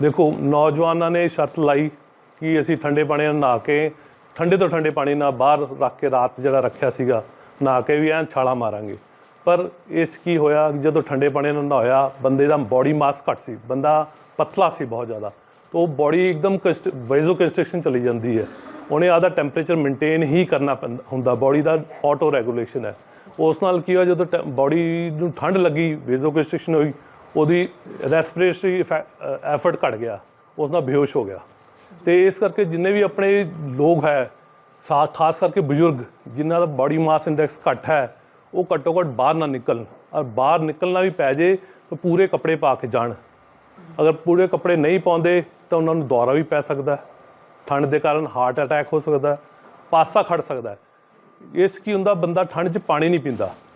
ਦੇਖੋ, ਨੌਜਵਾਨਾਂ ਨੇ ਸ਼ਰਤ ਲਾਈ ਕਿ ਅਸੀਂ ਠੰਡੇ ਪਾਣੀ ਨਾਲ ਨਹਾ ਕੇ, ਠੰਡੇ ਤੋਂ ਠੰਡੇ ਪਾਣੀ ਨਾਲ ਬਾਹਰ ਰੱਖ ਕੇ ਰਾਤ ਜਿਹੜਾ ਰੱਖਿਆ ਸੀਗਾ, ਨਹਾ ਕੇ ਵੀ ਐਂ ਛਾਲਾ ਮਾਰਾਂਗੇ। ਪਰ ਇਸ ਕੀ ਹੋਇਆ, ਜਦੋਂ ਠੰਡੇ ਪਾਣੀ ਨਾਲ ਨਹਾਇਆ ਬੰਦੇ ਦਾ ਬਾਡੀ ਮਾਸ ਘੱਟ ਸੀ, ਬੰਦਾ ਪਤਲਾ ਸੀ ਬਹੁਤ ਜ਼ਿਆਦਾ। ਤਾਂ ਉਹ ਬਾਡੀ ਇੱਕਦਮ ਵੈਜ਼ੋ ਕੰਸਟ੍ਰਕਸ਼ਨ ਚਲੀ ਜਾਂਦੀ ਹੈ। ਉਹਨੇ ਆਦਾ ਟੈਂਪਰੇਚਰ ਮੇਨਟੇਨ ਹੀ ਕਰਨਾ ਪੈਂਦਾ ਹੁੰਦਾ ਬਾਡੀ ਦਾ ਆਟੋ ਰੈਗੂਲੇਸ਼ਨ ਹੈ। ਉਸ ਨਾਲ ਕੀ ਹੋਇਆ, ਜਦੋਂ ਬਾਡੀ ਨੂੰ ਠੰਡ ਲੱਗੀ ਵੈਜ਼ੋ ਕੰਸਟ੍ਰਕਸ਼ਨ ਹੋਈ ਉਹਦੀ ਰੈਸਪੀਰੇਟਰੀ ਐਫਰਟ ਘਟ ਗਿਆ ਉਸ ਨਾਲ ਬੇਹੋਸ਼ ਹੋ ਗਿਆ। ਤੇ ਇਸ ਕਰਕੇ ਜਿੰਨੇ ਵੀ ਆਪਣੇ ਲੋਕ ਹੈ, ਸਾ, ਖਾਸ ਕਰਕੇ ਬਜ਼ੁਰਗ, ਜਿਨ੍ਹਾਂ ਦਾ ਬਾਡੀ ਮਾਸ ਇੰਡੈਕਸ ਘੱਟ ਹੈ, ਉਹ ਘੱਟੋ ਘੱਟ ਬਾਹਰ ਨਾ ਨਿਕਲਣ। ਔਰ ਬਾਹਰ ਨਿਕਲਣਾ ਵੀ ਪੈ ਜੇ, ਤਾਂ ਪੂਰੇ ਕੱਪੜੇ ਪਾ ਕੇ ਜਾਣ। ਅਗਰ ਪੂਰੇ ਕੱਪੜੇ ਨਹੀਂ ਪਾਉਂਦੇ, ਤਾਂ ਉਹਨਾਂ ਨੂੰ ਦੌਰਾ ਵੀ ਪੈ ਸਕਦਾ ਠੰਡ ਦੇ ਕਾਰਨ ਹਾਰਟ ਅਟੈਕ ਹੋ ਸਕਦਾ ਪਾਸਾ ਖੜ ਸਕਦਾ ਇਸ ਕੀ ਹੁੰਦਾ, ਬੰਦਾ ਠੰਡ 'ਚ ਪਾਣੀ ਨਹੀਂ ਪੀਂਦਾ।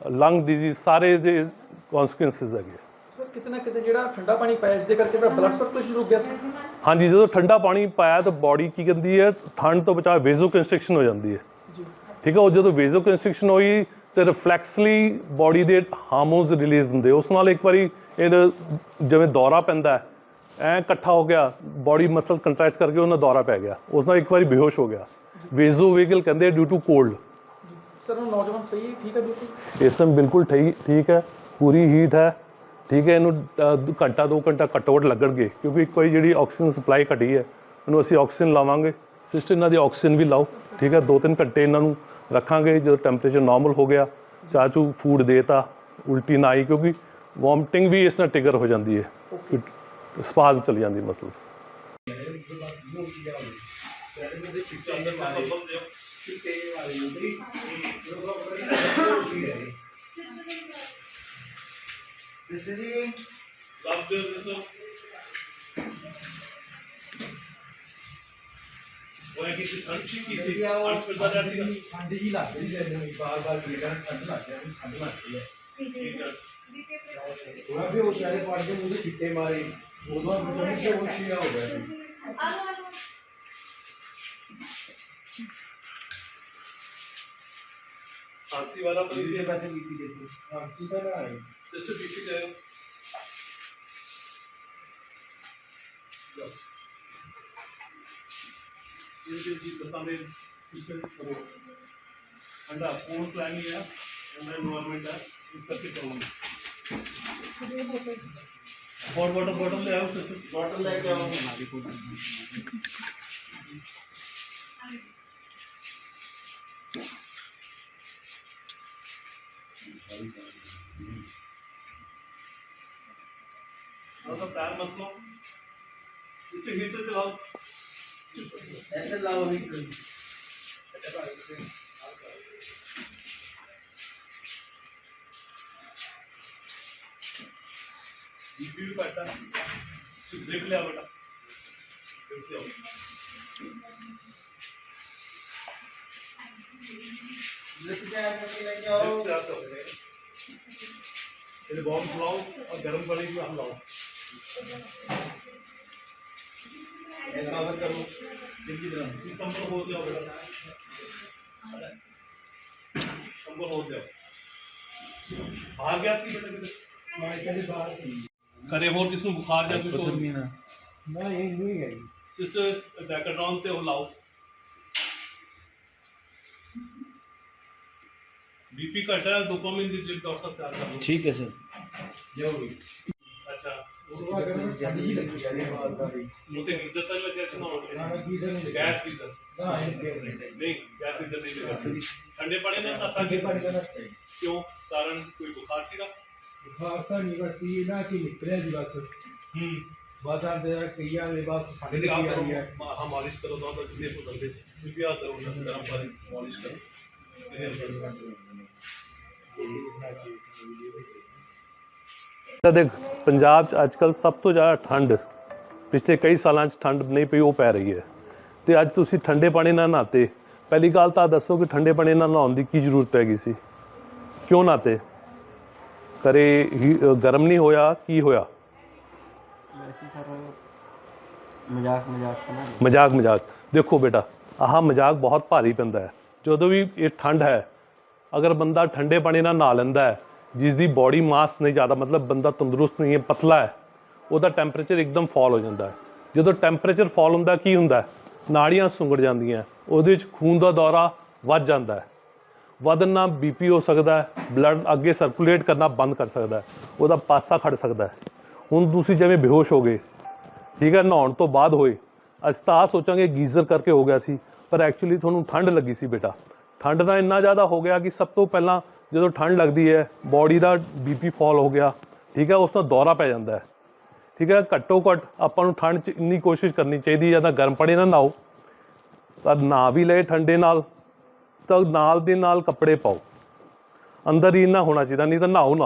ਲੰਗ ਡਿਜ਼ੀਜ਼ ਸਾਰੇ ਦੇ ਕਨਸੀਕੁਐਂਸਸ ਹੈਗੇ। ਸਰ ਕਿਤੇ ਨਾ ਕਿਤੇ ਜਿਹੜਾ ਠੰਡਾ ਪਾਣੀ ਪਾਇਆ ਇਸ ਦੇ ਕਰਕੇ ਤਾਂ ਬਲੱਡ ਸਰਕੂਲੇਸ਼ਨ ਰੁਕ ਗਿਆ ਸੀ। ਹਾਂਜੀ ਜਦੋਂ ਠੰਡਾ ਪਾਣੀ ਪਾਇਆ ਤਾਂ ਬਾਡੀ ਕੀ ਕਹਿੰਦੀ ਹੈ ਠੰਡ ਤੋਂ ਬਚਾ ਵੇਜ਼ੋ ਕੰਸਟ੍ਰਕਸ਼ਨ ਹੋ ਜਾਂਦੀ ਹੈ। ਜੀ। ਠੀਕ ਹੈ ਉਹ ਜਦੋਂ ਵੇਜ਼ੋ ਕੰਸਟ੍ਰਕਸ਼ਨ ਹੋਈ ਤੇ ਰਿਫਲੈਕਸਲੀ ਬਾਡੀ ਦੇ ਹਾਰਮੋਨਸ ਰਿਲੀਜ਼ ਹੁੰਦੇ ਉਸ ਨਾਲ ਇੱਕ ਵਾਰੀ ਇਹ ਜਿਵੇਂ ਦੌਰਾ ਪੈਂਦਾ ਹੈ ਐ ਇਕੱਠਾ ਹੋ ਗਿਆ ਬਾਡੀ ਮਸਲ ਕੰਟਰੈਕਟ ਕਰਕੇ ਉਹਨਾਂ ਦੌਰਾ ਪੈ ਗਿਆ। ਉਸ ਨਾਲ ਇੱਕ ਵਾਰੀ ਬੇਹੋਸ਼ ਹੋ ਗਿਆ। ਵੇਜ਼ੋ ਵੇਗਲ ਕਹਿੰਦੇ ਡਿਊ ਟੂ ਕੋਲਡ ਸਰ ਉਹ ਨੌਜਵਾਨ ਸਹੀ ਹੈ ਠੀਕ ਹੈ ਬਿਲਕੁਲ। ਇਸ ਸਮੇਂ ਬਿਲਕੁਲ ਠੀਕ ਠੀਕ ਹੈ ਪੂਰੀ ਹੀਟ ਹੈ। ਠੀਕ ਹੈ ਇਹਨੂੰ ਘੰਟਾ 2 ਘੰਟਾ ਘੱਟੋ ਘੱਟ ਲੱਗਣਗੇ ਕਿਉਂਕਿ ਵਾਰੀ ਜਿਹੜੀ ਆਕਸੀਜਨ ਸਪਲਾਈ ਘਟੀ ਹੈ ਇਹਨੂੰ ਅਸੀਂ ਆਕਸੀਜਨ ਲਾਵਾਂਗੇ। ਸਿਸਟਰ ਇਹਨਾਂ ਦੀ ਆਕਸੀਜਨ ਵੀ ਲਾਓ ਠੀਕ ਹੈ 2-3 ਘੰਟੇ ਇਹਨਾਂ ਨੂੰ ਰੱਖਾਂਗੇ ਜਦੋਂ ਟੈਂਪਰੇਚਰ ਨਾਰਮਲ ਹੋ ਗਿਆ ਚਾਚੂ ਫੂਡ ਦੇਤਾ ਉਲਟੀ ਨਾ ਆਈ ਕਿਉਂਕਿ ਵੋਮਟਿੰਗ ਵੀ ਇਸ ਨਾਲ ਟ੍ਰਿਗਰ ਹੋ ਜਾਂਦੀ ਹੈ। ਸਪਾਜ਼ਮ ਚਲੀ ਜਾਂਦੀ ਮਸਲਸ ਠੰਡ ਜੀ ਲੱਗ ਰਹੀ ਹੈ ਮੈਨੂੰ ਬਾਰ ਬਾਰ ਪੀੜਾ ਠੰਡ ਲੱਗ ਰਹੀ ਠੰਡ ਲੱਗ ਰਹੀ ਹੈ। ਥੋੜਾ ਵੀ ਉਹ ਚਾਰੇ ਪੜ ਕੇ ਮੂੰਹ ਚਿੱਟੇ ਮਾਰੇ। ਉਦੋਂ ਮੈਨੂੰ ਕਿ ਉਹ ਸ਼ੀਆ ਹੋ ਗਿਆ ਸੀ। फांसी वाला पुलिस के पैसे ली थी। देखो फांसी का ना है। जैसे का गए इनके चीज़ बता दे। में करो अंडा फ़ोन प्लान ही है। अंडा इन्वायरमेंट है। इस करके करूँगा। बॉटल बॉटल ले आओ। बॉटल ले आओ। और सब टायर मत लो इसे हीटर चलाओ ऐसे लाओ अभी बीपी भी बढ़ता है देख लिया बेटा देख लिया लेके आके लेके आओ पहले बॉम्ब खिलाओ और गर्म पानी भी हम लाओ करे हो जाओ बेटा कंबल हो और। बुखार नहीं ना। ना ये नहीं है। सिस्टर बैक डाउन पे हो लाओ। बीपी कटा है डोपामिन दीजिए डॉक्टर साहब ठीक है सर ज़रूर अच्छा। मुझे गीजर सर लगा ऐसा ना हो गैस गीजर नहीं गैस गीजर नहीं लगा ठंडे पानी ने नशा ठंडे पानी का नशा क्यों कारण कोई बुखार सी ना बुखार था नहीं बस ये ना कि निकले जी बस हम्म बस आप जरा सही है मेरे पास खाने का आ गया हां मालिश करो ना तो ये तो दर्द है भी याद करो ना गर्म पानी मालिश करो तो देख ਪੰਜਾਬ 'ਚ ਅੱਜਕੱਲ ਸਭ ਤੋਂ ਜ਼ਿਆਦਾ ਠੰਡ ਪਿਛਲੇ ਕਈ ਸਾਲਾਂ 'ਚ ਠੰਡ ਨਹੀਂ ਪਈ ਉਹ ਪੈ ਰਹੀ ਹੈ। ਤੇ ਅੱਜ ਤੁਸੀਂ ਠੰਡੇ ਪਾਣੀ ਨਾਲ ਨਹਾਤੇ। ਪਹਿਲੀ ਗੱਲ ਤਾਂ ਦੱਸੋ ਕਿ ਠੰਡੇ ਪਾਣੀ ਨਾਲ ਨਹਾਉਣ ਦੀ ਕੀ ਜ਼ਰੂਰਤ ਪੈ ਗਈ ਸੀ? ਕਿਉਂ ਨਹਾਤੇ? ਕਰੇ ਗਰਮ ਨਹੀਂ ਹੋਇਆ ਕੀ ਹੋਇਆ? ਵੈਸੇ ਸਰ ਮਜ਼ਾਕ ਮਜ਼ਾਕ ਚ ਨਾ ਲਓ। ਮਜ਼ਾਕ ਮਜ਼ਾਕ। ਦੇਖੋ ਬੇਟਾ ਆਹ ਮਜ਼ਾਕ ਬਹੁਤ ਭਾਰੀ ਪੈਂਦਾ ਹੈ। ਜਦੋਂ ਵੀ ਇਹ ਠੰਡ ਹੈ ਅਗਰ ਬੰਦਾ ਠੰਡੇ ਪਾਣੀ ਨਾਲ ਨਹਾ ਲੈਂਦਾ ਹੈ ਜਿਸ ਦੀ ਬਾਡੀ ਮਾਸ ਨਹੀਂ ਜ਼ਿਆਦਾ, ਮਤਲਬ ਬੰਦਾ ਤੰਦਰੁਸਤ ਨਹੀਂ ਹੈ, ਪਤਲਾ ਹੈ, ਉਹਦਾ ਟੈਂਪਰੇਚਰ ਇੱਕਦਮ ਫਾਲ ਹੋ ਜਾਂਦਾ ਹੈ। ਜਦੋਂ ਟੈਂਪਰੇਚਰ ਫਾਲ ਹੁੰਦਾ, ਕੀ ਹੁੰਦਾ ਨਾੜੀਆਂ ਸੁੰਗੜ ਜਾਂਦੀਆਂ, ਉਹਦੇ ਵਿੱਚ ਖੂਨ ਦਾ ਦੌਰਾ ਵੱਧ ਜਾਂਦਾ ਹੈ। ਵਧਣ ਨਾਲ ਬੀਪੀ ਹੋ ਸਕਦਾ ਹੈ ਬਲੱਡ ਅੱਗੇ ਸਰਕੂਲੇਟ ਕਰਨਾ ਬੰਦ ਕਰ ਸਕਦਾ ਹੈ, ਉਹਦਾ ਪਾਸਾ ਖੜ ਸਕਦਾ ਹੈ। ਹੁਣ ਤੁਸੀਂ ਜਿਵੇਂ ਬੇਹੋਸ਼ ਹੋ ਗਏ ਠੀਕ ਹੈ, ਨਹਾਉਣ ਤੋਂ ਬਾਅਦ ਹੋਏ, ਅਸੀਂ ਤਾਂ ਆਹ ਸੋਚਾਂਗੇ ਗੀਜ਼ਰ ਕਰਕੇ ਹੋ ਗਿਆ ਸੀ, ਪਰ ਐਕਚੁਅਲੀ ਤੁਹਾਨੂੰ ਠੰਡ ਲੱਗੀ ਸੀ ਬੇਟਾ। ਠੰਡ ਦਾ ਇੰਨਾ ਜ਼ਿਆਦਾ ਹੋ ਗਿਆ ਕਿ ਸਭ ਤੋਂ ਪਹਿਲਾਂ ਜਦੋਂ ਠੰਡ ਲੱਗਦੀ ਹੈ ਬਾਡੀ ਦਾ ਬੀਪੀ ਫਾਲ ਹੋ ਗਿਆ, ਠੀਕ ਹੈ, ਉਸ ਨਾਲ ਦੌਰਾ ਪੈ ਜਾਂਦਾ ਹੈ। ਠੀਕ ਹੈ ਘੱਟੋ ਘੱਟ ਆਪਾਂ ਨੂੰ ਠੰਡ 'ਚ ਇੰਨੀ ਕੋਸ਼ਿਸ਼ ਕਰਨੀ ਚਾਹੀਦੀ ਜਾਂ ਤਾਂ ਗਰਮ ਪਾਣੀ ਨਾਲ ਨਹਾਓ, ਤਾਂ ਨਹਾ ਵੀ ਲਏ ਠੰਡੇ ਨਾਲ, ਤਾਂ ਨਾਲ ਦੇ ਨਾਲ ਕੱਪੜੇ ਪਾਓ। ਅੰਦਰ ਹੀ ਨਾ ਹੋਣਾ ਚਾਹੀਦਾ, ਨਹੀਂ ਤਾਂ ਨਹਾਓ ਨਾ।